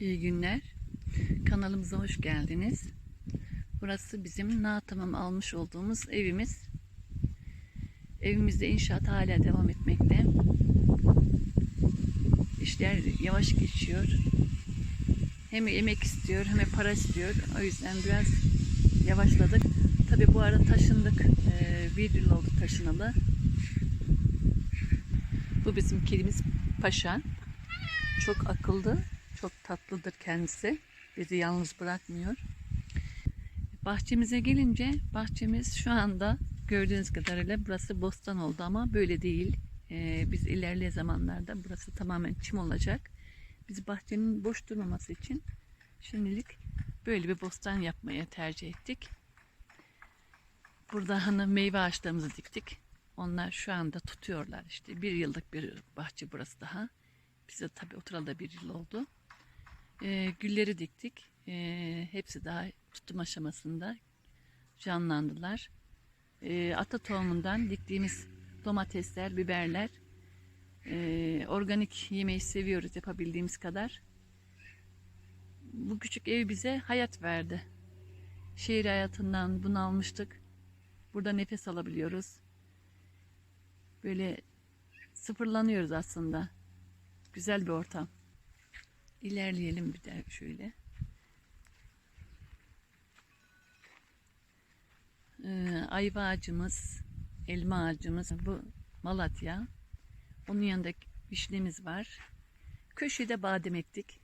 İyi günler. Kanalımıza hoş geldiniz. Burası bizim Natamam almış olduğumuz evimiz. Evimizde inşaat hala devam etmekte. İşler yavaş geçiyor. Hem emek istiyor hem para istiyor. O yüzden biraz yavaşladık. Tabi bu ara taşındık. Ee, bir yıl oldu taşınalı. Bu bizim kedimiz Paşa. Çok akıllı, çok tatlıdır kendisi. Bizi yalnız bırakmıyor. Bahçemize gelince bahçemiz şu anda gördüğünüz kadarıyla burası bostan oldu ama böyle değil. Ee, biz ilerleyen zamanlarda burası tamamen çim olacak. Biz bahçenin boş durmaması için şimdilik böyle bir bostan yapmaya tercih ettik. Burada hani meyve ağaçlarımızı diktik. Onlar şu anda tutuyorlar işte. Bir yıllık bir bahçe burası daha. Bize tabii oturalı da bir yıl oldu. Ee, gülleri diktik. Ee, hepsi daha tutum aşamasında canlandılar. Ee, ata tohumundan diktiğimiz domatesler, biberler, ee, organik yemeği seviyoruz yapabildiğimiz kadar. Bu küçük ev bize hayat verdi. Şehir hayatından bunalmıştık. Burada nefes alabiliyoruz. Böyle sıfırlanıyoruz aslında. Güzel bir ortam. İlerleyelim bir de şöyle. Ee, ayva ağacımız, elma ağacımız bu Malatya. Onun yanında vişnemiz var. Köşede badem ektik.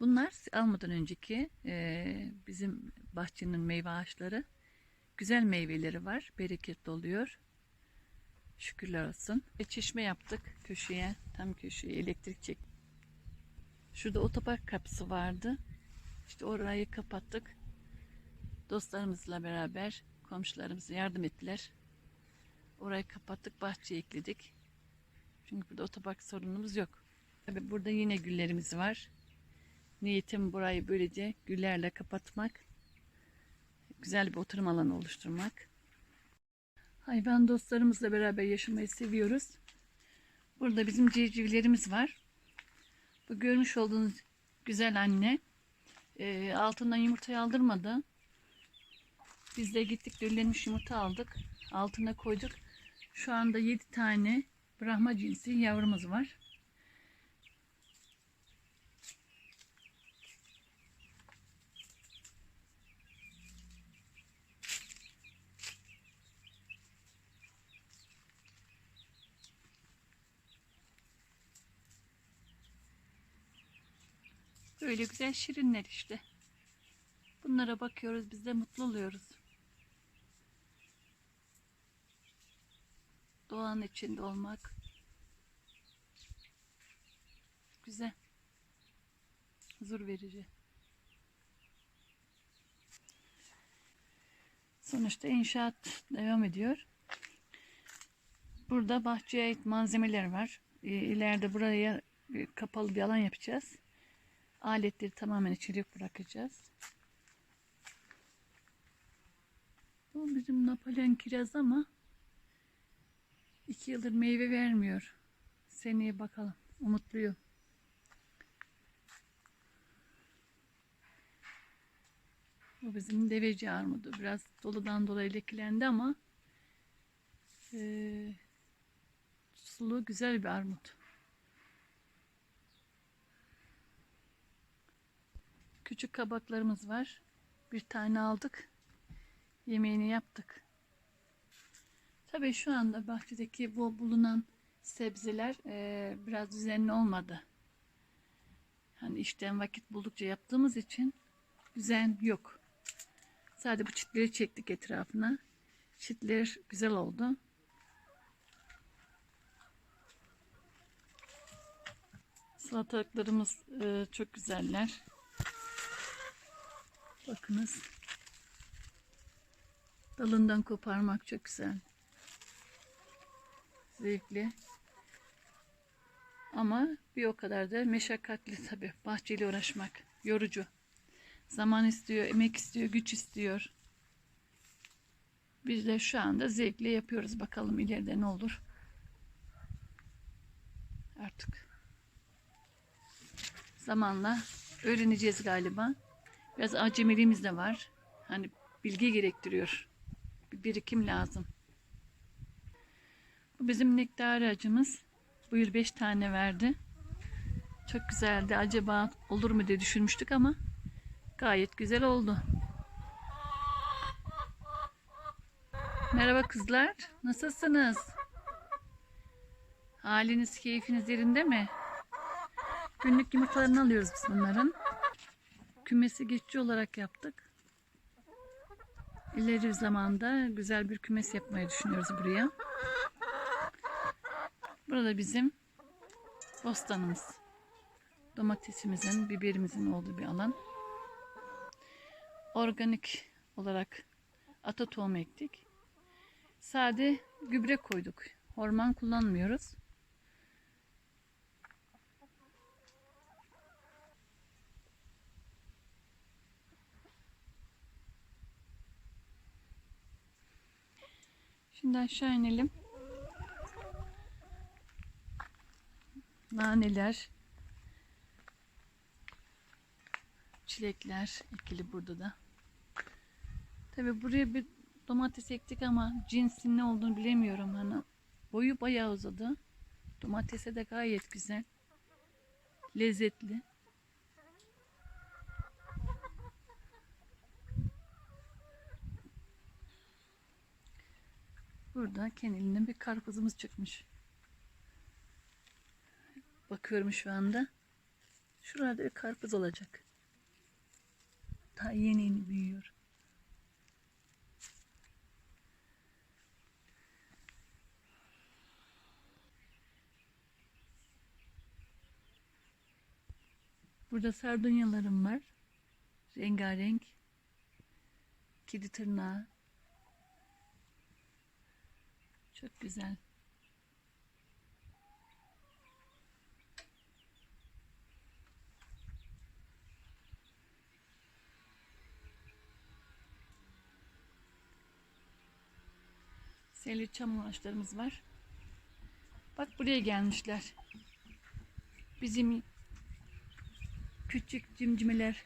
Bunlar almadan önceki e, bizim bahçenin meyve ağaçları. Güzel meyveleri var. Bereketli oluyor. Şükürler olsun. E, çeşme yaptık köşeye. Tam köşeye elektrik çek. Şurada otopark kapısı vardı. İşte orayı kapattık. Dostlarımızla beraber komşularımız yardım ettiler. Orayı kapattık, bahçeye ekledik. Çünkü burada otopark sorunumuz yok. Tabii burada yine güllerimiz var. Niyetim burayı böylece güllerle kapatmak. Güzel bir oturum alanı oluşturmak. Hayvan dostlarımızla beraber yaşamayı seviyoruz. Burada bizim civcivlerimiz var. Bu görmüş olduğunuz güzel anne e, altından yumurtayı aldırmadı. Biz de gittik döllenmiş yumurta aldık. Altına koyduk. Şu anda 7 tane Brahma cinsi yavrumuz var. Böyle güzel şirinler işte. Bunlara bakıyoruz biz de mutlu oluyoruz. Doğanın içinde olmak güzel. Huzur verici. Sonuçta inşaat devam ediyor. Burada bahçeye ait malzemeler var. Ee, İleride buraya e, kapalı bir alan yapacağız. Aletleri tamamen içeri bırakacağız. Bu bizim Napolyon kiraz ama iki yıldır meyve vermiyor. Seneye bakalım. Umutluyum. Bu bizim deveci armudu. Biraz doludan dolayı lekelendi ama eee, sulu güzel bir armut. Küçük kabaklarımız var. Bir tane aldık. Yemeğini yaptık. Tabii şu anda bahçedeki bu bulunan sebzeler eee, biraz düzenli olmadı. Hani işten vakit buldukça yaptığımız için düzen yok. Sadece bu çitleri çektik etrafına. Çitler güzel oldu. Salatalıklarımız eee, çok güzeller. Bakınız. Dalından koparmak çok güzel. Zevkli. Ama bir o kadar da meşakkatli tabii. Bahçeyle uğraşmak. Yorucu. Zaman istiyor, emek istiyor, güç istiyor. Biz de şu anda zevkle yapıyoruz. Bakalım ileride ne olur. Artık Zamanla öğreneceğiz galiba. Biraz acemiliğimiz de var. Hani bilgi gerektiriyor. Bir birikim lazım. Bu bizim nektar ağacımız. Bu yıl 5 tane verdi. Çok güzeldi. Acaba olur mu diye düşünmüştük ama gayet güzel oldu. Merhaba kızlar. Nasılsınız? Haliniz, keyfiniz yerinde mi? Günlük yumurtalarını alıyoruz biz bunların. Kümesi geçici olarak yaptık. İleri zamanda güzel bir kümes yapmayı düşünüyoruz buraya. Burada bizim bostanımız. Domatesimizin, biberimizin olduğu bir alan. Organik olarak ata tohum ektik. Sade gübre koyduk. Hormon kullanmıyoruz. Şimdi aşağı inelim. Naneler, çilekler ekili burada da. Tabi buraya bir domates ektik ama cinsin ne olduğunu bilemiyorum. Hani boyu bayağı uzadı. Domatese de gayet güzel. Lezzetli. Burada kendiliğinden bir karpuzumuz çıkmış. Bakıyorum şu anda. Şurada bir karpuz olacak. Daha yeni yeni büyüyor. Burada sardunyalarım var. Rengarenk. Kedi tırnağı. Çok güzel. Seli çam ağaçlarımız var. Bak buraya gelmişler. Bizim küçük cimcimeler.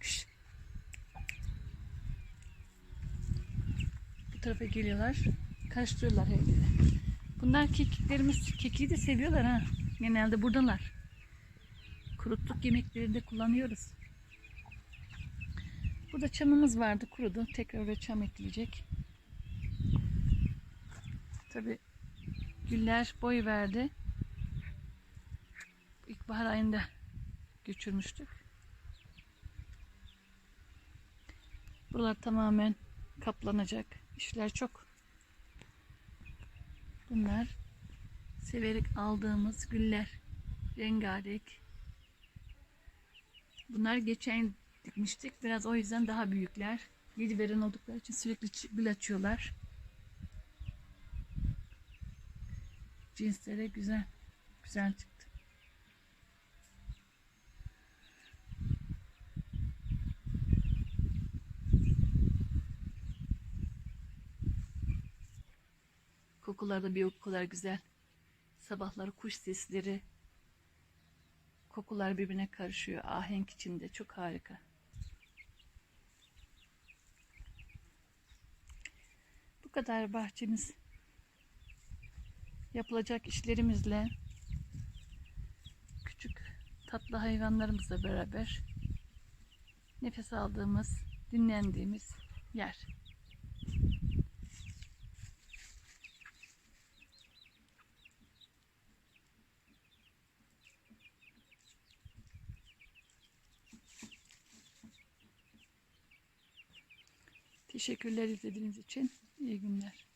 Kış. Bu tarafa geliyorlar. Karıştırıyorlar yeri. Bunlar kekiklerimiz. Kekiği de seviyorlar ha. Genelde buradalar. Kuruttuk yemeklerinde kullanıyoruz. Burada çamımız vardı kurudu. Tekrar oraya çam ekleyecek. Tabi güller boy verdi. İlkbahar ayında göçürmüştük. Buralar tamamen kaplanacak. İşler çok. Bunlar severek aldığımız güller. Rengarenk. Bunlar geçen dikmiştik. Biraz o yüzden daha büyükler. Yedi veren oldukları için sürekli gül açıyorlar. Cinslere güzel. Güzel çıktı. Kokular da bir o kadar güzel. Sabahları kuş sesleri, kokular birbirine karışıyor. Ahenk içinde çok harika. Bu kadar bahçemiz. Yapılacak işlerimizle küçük tatlı hayvanlarımızla beraber nefes aldığımız, dinlendiğimiz yer. Teşekkürler izlediğiniz için. İyi günler.